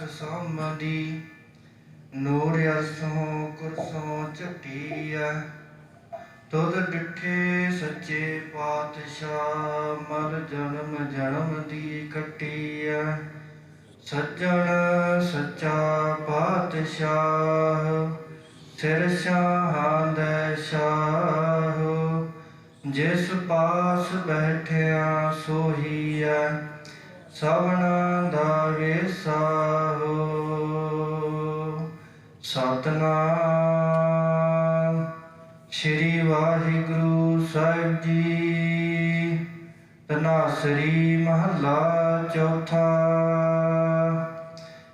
ਆਦ ਖਸਮਦੀ ਨੂਰ ਅਸੋਂ ਕੁਰਸੋਂ ਝਟੀਐ। ਤੁਧ ਡਿਠੇ ਸੱਚੇ ਪਾਤਸ਼ਾਹ ਮਰ ਜਨਮ ਜਨਮ ਦੀ ਕੱਟੀਐ ਸੱਜਣ ਸੱਚਾ ਪਾਤਸ਼ਾਹ, ਸਿਰ ਸ਼ਾਹਾਂ ਦੇ ਸ਼ਾਹ। ਜਿਸ ਪਾਸ ਬੈਠਿਆ ਸੋਹੀਐ ਸਭਨਾ ਦਾ ਵੇਸਾ ਸਤਨਾਮ। ਸ੍ਰੀ ਵਾਹਿਗੁਰੂ ਸਾਹਿਬ ਜੀ ਤਨਾਸਰੀ ਮਹੱਲਾ ਚੌਥਾ।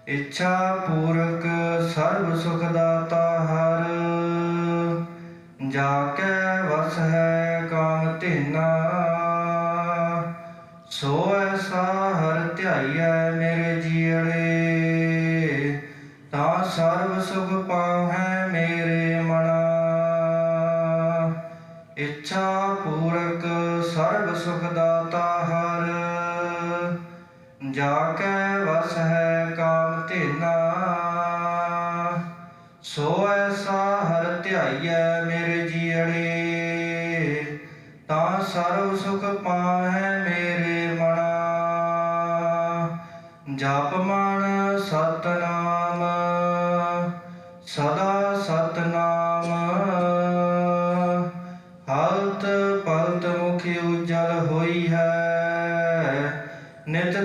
ਇੱਛਾ ਪੂਰਕ ਸਰਬ ਸੁਖ ਦਾਤਾ ਹਰ। ਜਾ ਕੇ ਵਸ ਹੈ ਕਾਮ ਧੇਨਾ। ਸੋ ਐਸਾ ਹਰ ਧਿਆਈਐ ਮੇਰੇ ਜੀੜੇ ਸਰਬ ਸੁਖ ਪਾਵੈ ਮੇਰੇ ਮਨਾ। ਇੱਛਾ ਪੂਰਕ ਸਰਬ ਸੁਖ ਦਾਤਾ ਹਰ। ਜਾ ਕੇ ਵਸ ਹੈ ਕਾਮ ਧੇਨਾ। ਸੋ ਐਸਾ ਹਰ ਧਿਆਈਐ ਮੇਰੇ ਜੀੜੇ ਤਾਂ ਸਰਬ ਸੁਖ ਪਾਵੈ ਮੇਰੇ ਮਨਾ। ਜਪ ਮਨ ਸਤਨਾਮ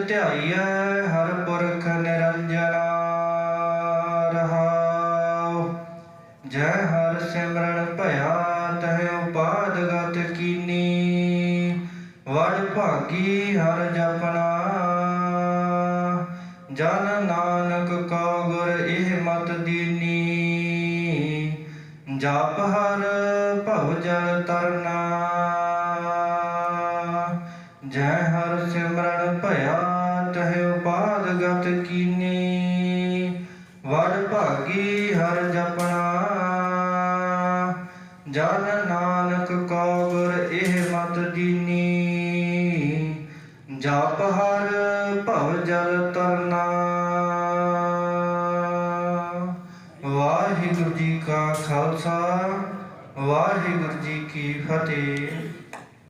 ਧਿਆਈਐ ਹਰ ਪੁਰਖ ਨਿਰੰਜਨਾ ਰਹਾਉ। ਜੈ ਹਰ ਸਿਮਰਨ ਭਇਆ, ਤਹਿ ਉਪਾਦ ਗਤ ਕੀਨੀ। ਵਡ ਭਾਗੀ ਹਰ ਜਪਨਾ। ਜਨ ਨਾਨਕ ਕੋ ਗੁਰ ਇਹ ਮਤ ਦੀਨੀ। ਜਪ ਹਰ ਭਵ ਜਲ ਤਰਨਾ। ਜੈ ਵਡ ਭਾਗੀ ਹਰ ਜਪਣਾ। ਜਨ ਨਾਨਕ ਕੋ ਗੁਰ ਇਹ ਮਤ ਦੀਨੀ। ਜਪ ਹਰ ਭਵ ਜਲ ਤਰਨਾ। ਵਾਹਿਗੁਰੂ ਜੀ ਕਾ ਖਾਲਸਾ, ਵਾਹਿਗੁਰੂ ਜੀ ਕੀ ਫਤਿਹ।